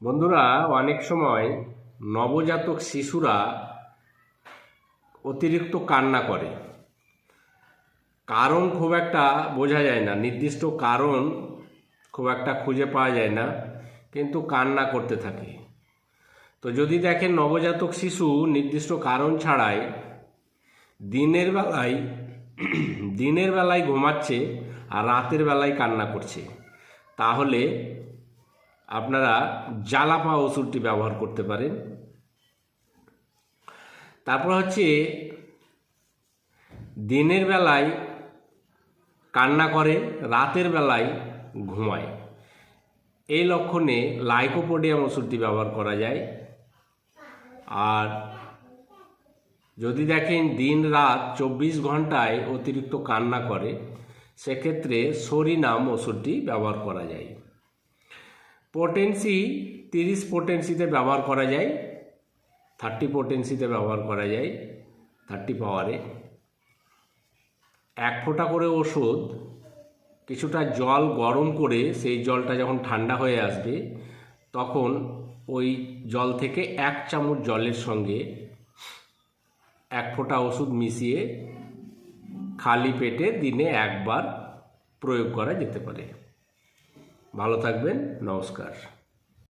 বন্ধুরা, অনেক সময় নবজাতক শিশুরা অতিরিক্ত কান্না করে। কারণ খুব একটা বোঝা যায় না, নির্দিষ্ট কারণ খুব একটা খুঁজে পাওয়া যায় না, কিন্তু কান্না করতে থাকে। তো যদি দেখেন নবজাতক শিশু নির্দিষ্ট কারণ ছাড়াই দিনের বেলায় দিনের বেলায় ঘুমাচ্ছে আর রাতের বেলায় কান্না করছে, তাহলে আপনারা জ্বালাপা ওষুধটি ব্যবহার করতে পারেন। তারপর হচ্ছে, দিনের বেলায় কান্না করে, রাতের বেলায় ঘুমায়। এই লক্ষণে লাইকোপোডিয়াম ওষুধটি ব্যবহার করা যায়। আর যদি দেখেন দিন রাত চব্বিশ ঘন্টায় অতিরিক্ত কান্না করে, সেক্ষেত্রে সরিনাম ওষুধটি ব্যবহার করা যায়। পোটেন্সি তিরিশ পোটেন্সিতে ব্যবহার করা যায় থার্টি পোটেন্সিতে ব্যবহার করা যায় থার্টি পাওয়ারে এক ফোঁটা করে ওষুধ, কিছুটা জল গরম করে সেই জলটা যখন ঠান্ডা হয়ে আসবে, তখন ওই জল থেকে এক চামচ জলের সঙ্গে এক ফোঁটা ওষুধ মিশিয়ে খালি পেটে দিনে একবার প্রয়োগ করা যেতে পারে। ভালো থাকবেন নমস্কার।